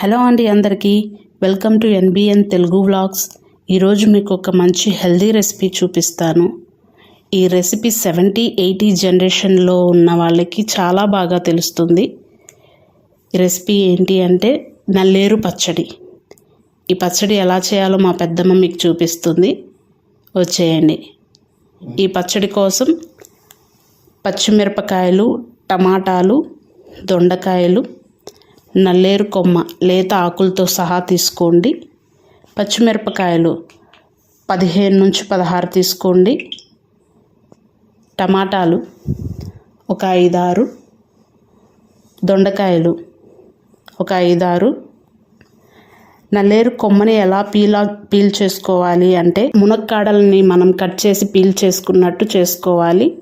Hello అండి అందరికీ. Welcome to NBN Telugu vlogs. ఈరోజు మీకు ఒక మంచి హెల్దీ రెసిపీ చూపిస్తాను. ఈ రెసిపీ సెవెంటీ ఎయిటీ జనరేషన్లో ఉన్న వాళ్ళకి చాలా బాగా తెలుస్తుంది. ఈ రెసిపీ ఏంటి అంటే నల్లేరు పచ్చడి. ఈ పచ్చడి ఎలా చేయాలో మా పెద్దమ్మ మీకు చూపిస్తుంది. వచ్చేయండి. ఈ పచ్చడి కోసం పచ్చిమిరపకాయలు టమాటాలు దొండకాయలు నల్లేరు కొమ్మ లేత ఆకులతో సహా తీసుకోండి. పచ్చిమిరపకాయలు పదిహేను నుంచి పదహారు తీసుకోండి. టమాటాలు ఒక ఐదారు. దొండకాయలు ఒక ఐదారు. నల్లేరు కొమ్మని ఎలా పీలా పీల్ చేసుకోవాలి అంటే మునక్కాడల్ని మనం కట్ చేసి పీల్ చేసుకున్నట్టు చేసుకోవాలి.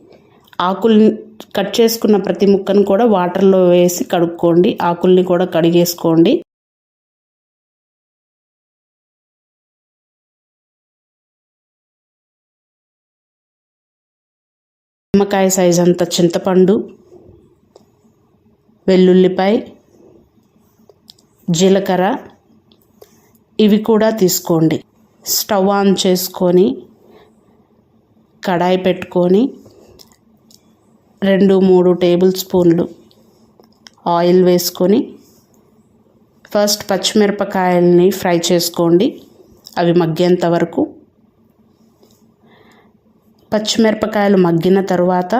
ఆకుల్ని కట్ చేసుకున్న ప్రతి ముక్కను కూడా వాటర్లో వేసి కడుక్కోండి. ఆకుల్ని కూడా కడిగేసుకోండి. నిమ్మకాయ సైజ్ అంత చింతపండు వెల్లుల్లిపాయ జీలకర్ర ఇవి కూడా తీసుకోండి. స్టవ్ ఆన్ చేసుకొని కడాయి పెట్టుకొని రెండు మూడు టేబుల్ స్పూన్లు ఆయిల్ వేసుకొని ఫస్ట్ పచ్చిమిరపకాయలని ఫ్రై చేసుకోండి. అవి మగ్గేంత వరకు. పచ్చిమిరపకాయలు మగ్గిన తర్వాత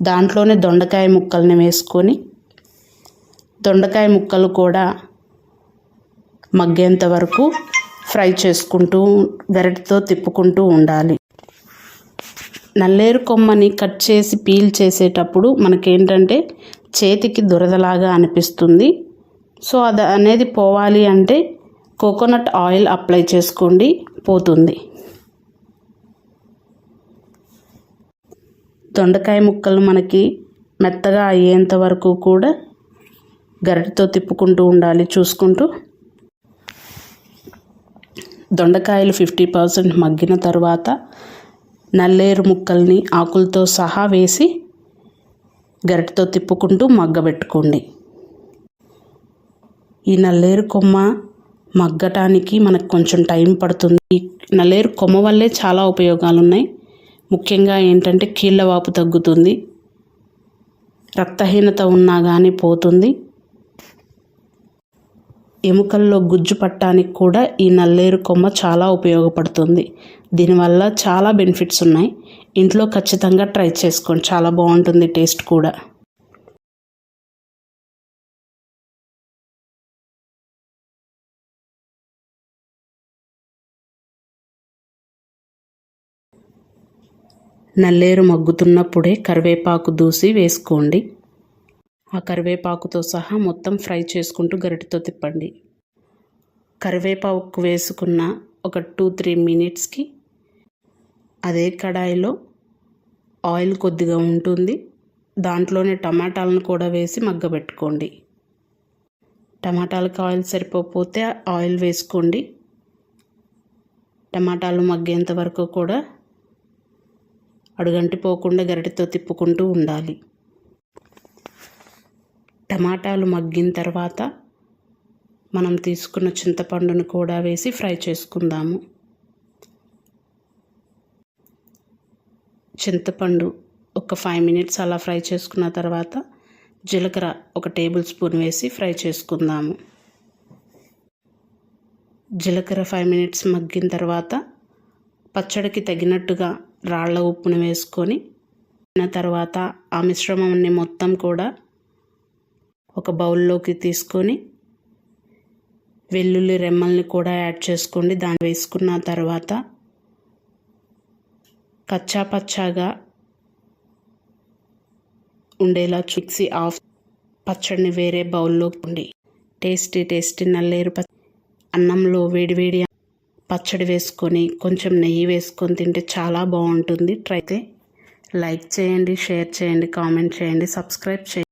దాంట్లోనే దొండకాయ ముక్కల్ని వేసుకొని దొండకాయ ముక్కలు కూడా మగ్గేంత వరకు ఫ్రై చేసుకుంటూ గరిటతో తిప్పుకుంటూ ఉండాలి. నల్లేరు కొమ్మని కట్ చేసి పీల్ చేసేటప్పుడు మనకేంటంటే చేతికి దురదలాగా అనిపిస్తుంది. సో అది అనేది పోవాలి అంటే కోకోనట్ ఆయిల్ అప్లై చేసుకోండి పోతుంది. దొండకాయ ముక్కలు మనకి మెత్తగా అయ్యేంత వరకు కూడా గరిటతో తిప్పుకుంటూ ఉండాలి చూసుకుంటూ. దొండకాయలు ఫిఫ్టీ పర్సెంట్ మగ్గిన తర్వాత నల్లేరు ముక్కల్ని ఆకులతో సహా వేసి గరిటతో తిప్పుకుంటూ మగ్గబెట్టుకోండి ఈ నల్లేరు కొమ్మ మగ్గటానికి మనకు కొంచెం టైం పడుతుంది. ఈ నల్లేరు కొమ్మ వల్లే చాలా ఉపయోగాలు ఉన్నాయి ముఖ్యంగా ఏంటంటే కీళ్ళ వాపు తగ్గుతుంది. రక్తహీనత ఉన్నా కానీ పోతుంది. ఎముకల్లో గుజ్జు పట్టడానికి కూడా ఈ నల్లేరు కొమ్మ చాలా ఉపయోగపడుతుంది. దీనివల్ల చాలా బెనిఫిట్స్ ఉన్నాయి. ఇంట్లో ఖచ్చితంగా ట్రై చేసుకోండి. చాలా బాగుంటుంది టేస్ట్ కూడా. నల్లేరు మగ్గుతున్నప్పుడే కరివేపాకు దూసి వేసుకోండి. ఆ కరివేపాకుతో సహా మొత్తం ఫ్రై చేసుకుంటూ గరిటతో తిప్పండి. కరివేపాకు వేసుకున్న ఒక టూ త్రీ మినిట్స్కి అదే కడాయిలో ఆయిల్ కొద్దిగా ఉంటుంది. దాంట్లోనే టమాటాలను కూడా వేసి మగ్గబెట్టుకోండి. టమాటాలకు ఆయిల్ సరిపోతే ఆయిల్ వేసుకోండి. టమాటాలు మగ్గేంత వరకు కూడా అడుగంటిపోకుండా గరిటెతో తిప్పుకుంటూ ఉండాలి. టమాటాలు మగ్గిన తర్వాత మనం తీసుకున్న చింతపండును కూడా వేసి ఫ్రై చేసుకుందాము. చింతపండు ఒక ఫైవ్ మినిట్స్ అలా ఫ్రై చేసుకున్న తర్వాత జీలకర్ర ఒక టేబుల్ స్పూన్ వేసి ఫ్రై చేసుకుందాము. జీలకర్ర ఫైవ్ మినిట్స్ మగ్గిన తర్వాత పచ్చడికి తగినట్టుగా రాళ్ళ ఉప్పును వేసుకొని తర్వాత ఆ మిశ్రమాన్ని మొత్తం కూడా ఒక బౌల్లోకి తీసుకొని వెల్లుల్లి రెమ్మల్ని కూడా యాడ్ చేసుకోండి. దాన్ని వేసుకున్న తర్వాత కచ్చా పచ్చాగా ఉండేలా మిక్సీ ఆఫ్ పచ్చడిని వేరే బౌల్లో ఉండి టేస్టీ టేస్టీ నల్లేరు పచ్చ అన్నంలో వేడివేడి పచ్చడి వేసుకొని కొంచెం నెయ్యి వేసుకొని తింటే చాలా బాగుంటుంది. ట్రై అయితే లైక్ చేయండి షేర్ చేయండి కామెంట్ చేయండి సబ్స్క్రైబ్ చేయండి.